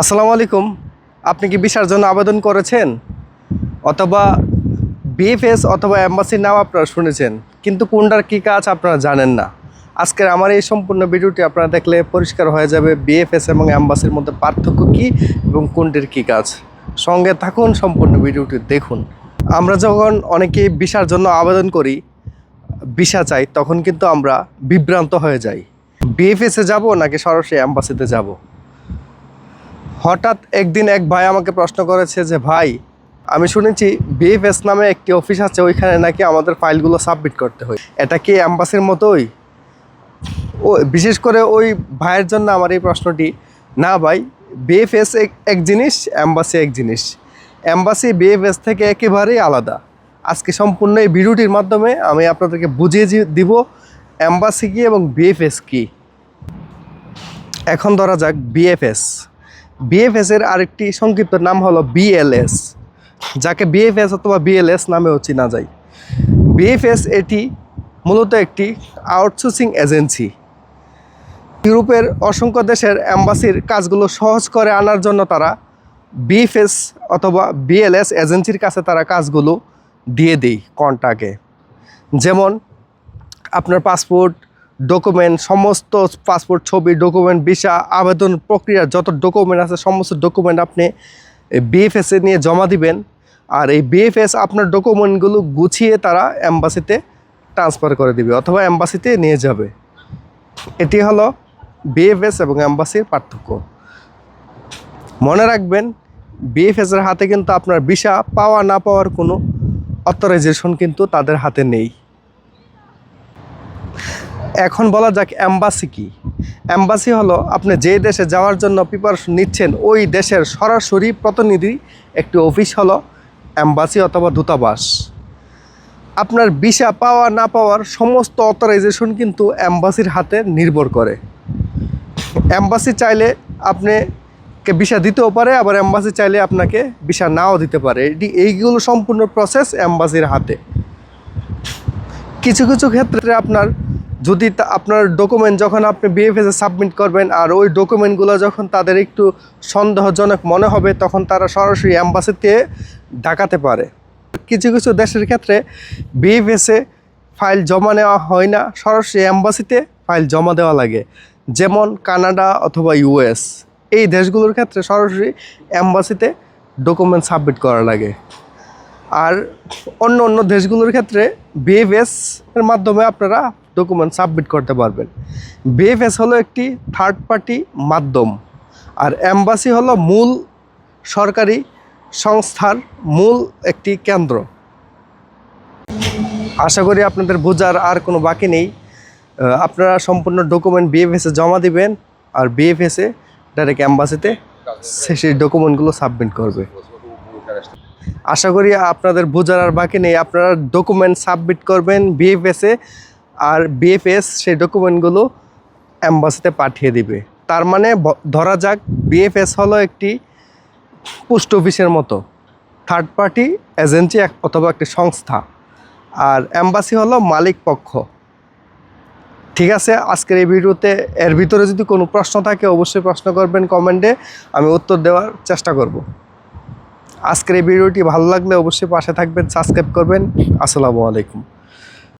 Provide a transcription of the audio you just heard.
আসসালামু আলাইকুম। আপনি কি ভিসার জন্য আবেদন করেছেন? অথবা বিএফএস অথবা অ্যাম্বাসির নাম আপনারা শুনেছেন, কিন্তু কোনটার কী কাজ আপনারা জানেন না। আজকের আমার এই সম্পূর্ণ ভিডিওটি আপনারা দেখলে পরিষ্কার হয়ে যাবে বিএফএস এবং অ্যাম্বাসির মধ্যে পার্থক্য কী এবং কোনটির কী কাজ। সঙ্গে থাকুন, সম্পূর্ণ ভিডিওটি দেখুন। আমরা যখন অনেকেই ভিসার জন্য আবেদন করি, ভিসা চাই, তখন কিন্তু আমরা বিভ্রান্ত হয়ে যাই। বিএফএসে যাব নাকি সরাসরি অ্যাম্বাসিতে যাব? হঠাৎ একদিন এক ভাই আমাকে প্রশ্ন করেছে যে, ভাই, আমি শুনেছি বিএফএস নামে একটি অফিস আছে, ওইখানে নাকি আমাদের ফাইলগুলো সাবমিট করতে হয়। এটা কি অ্যাম্বাসির মতোই? ও, বিশেষ করে ওই ভাইয়ের জন্য আমার এই প্রশ্নটি, না ভাই বিএফএস এক জিনিস, অ্যাম্বাসি এক জিনিস। অ্যাম্বাসি বিএফএস থেকে একেবারেই আলাদা। আজকে সম্পূর্ণ এই ভিডিওটির মাধ্যমে আমি আপনাদেরকে বুঝিয়ে দিব অ্যাম্বাসি কী এবং বিএফএস কী। এখন ধরা যাক বিএফএস বিএফএস এর আরেকটি সংক্ষিপ্ত নাম হলো বিএলএস যাকে বিএফএস অথবা বিএলএস নামেও চেনা যায়। বিএফএস এটি মূলত একটি আউটসোর্সিং এজেন্সি ইউরোপের অসংখ্য দেশের অ্যাম্বাসির কাজগুলো সহজ করে আনার জন্য তারা বিএফএস অথবা বিএলএস এজেন্সির কাছে তারা কাজগুলো দিয়ে দেয় কন্টাকে যেমন, আপনার পাসপোর্ট ডকুমেন্ট সমস্ত পাসপোর্ট ছবি ডকুমেন্ট ভিসা আবেদন প্রক্রিয়ার যত ডকুমেন্ট আছে, সমস্ত ডকুমেন্ট আপনি বিএফএসে নিয়ে জমা দিবেন। আর এই বিএফএস আপনার ডকুমেন্টগুলো গুছিয়ে তারা অ্যাম্বাসিতে ট্রান্সফার করে দিবে অথবা অ্যাম্বাসিতে নিয়ে যাবে। এটি হলো বিএফএস এবং অ্যাম্বাসির পার্থক্য। মনে রাখবেন বিএফএসের হাতে কিন্তু আপনার ভিসা পাওয়া না পাওয়ার কোনো অথরাইজেশন কিন্তু তাদের হাতে নেই। এখন বলা যাক অ্যাম্বাসি কি? অ্যাম্বাসি হলো আপনি যে দেশে যাওয়ার জন্য প্রিপারেশন নিচ্ছেন, ওই দেশের সরাসরি প্রতিনিধি, একটি অফিস হলো অ্যাম্বাসি অথবা দূতাবাস। আপনার ভিসা পাওয়া, না পাওয়ার সমস্ত অথরাইজেশন কিন্তু অ্যাম্বাসির হাতে নির্ভর করে। অ্যাম্বাসি চাইলে আপনি কে ভিসা দিতেও পারে, আবার অ্যাম্বাসি চাইলে আপনাকে ভিসা নাও দিতে পারে। এটি এইগুলো সম্পূর্ণ প্রসেস অ্যাম্বাসির হাতে। কিছু কিছু ক্ষেত্রে আপনার যদি আপনার ডকুমেন্ট যখন আপনি বিএফএসে সাবমিট করবেন আর ওই ডকুমেন্টগুলো যখন তাদের একটু সন্দেহজনক মনে হবে, তখন তারা সরাসরি অ্যাম্বাসিতে ডাকাতে পারে। কিছু কিছু দেশের ক্ষেত্রে বিএফএসে ফাইল জমা নেওয়া হয় না, সরাসরি অ্যাম্বাসিতে ফাইল জমা দেওয়া লাগে। যেমন কানাডা অথবা ইউএস এই দেশগুলোর ক্ষেত্রে সরাসরি অ্যাম্বাসিতে ডকুমেন্ট সাবমিট করা লাগে। আর অন্য অন্য দেশগুলোর ক্ষেত্রে বিএফএস এর মাধ্যমে আপনারা ডকুমেন্ট সাবমিট করতে পারবেন। বিএফএস হলো একটি থার্ড পার্টি মাধ্যম, আর অ্যাম্বাসি হলো মূল সরকারি সংস্থার মূল একটি কেন্দ্র। আশা করি আপনাদের বোঝার আর কোনো বাকি নেই। আপনারা সম্পূর্ণ ডকুমেন্ট বিএফএসে জমা দিবেন, আর বিএফএসে ডাইরেক্ট অ্যাম্বাসিতে সেই ডকুমেন্টগুলো সাবমিট করবে। আশা করি আপনাদের বোঝার আর বাকি নেই। আপনারা ডকুমেন্ট সাবমিট করবেন বিএফএসে আর বিএফএস সেই ডকুমেন্টগুলো অ্যাম্বাসিতে পাঠিয়ে দিবে। তার মানে ধরা যাক বিএফএস হলো একটি পোস্ট অফিসের মতো। থার্ড পার্টি এজেন্সি এক- অথবা একটি সংস্থা। আর অ্যাম্বাসি হলো মালিক পক্ষ। ঠিক আছে? আজকের এই ভিডিওতে এর ভিতরে যদি কোনো প্রশ্ন থাকে, অবশ্যই প্রশ্ন করবেন কমেন্টে। আমি উত্তর দেওয়ার চেষ্টা করব। আজকের এই ভিডিওটি ভালো লাগলে অবশ্যই পাশে থাকবেন, সাবস্ক্রাইব করবেন। আসসালামু আলাইকুম।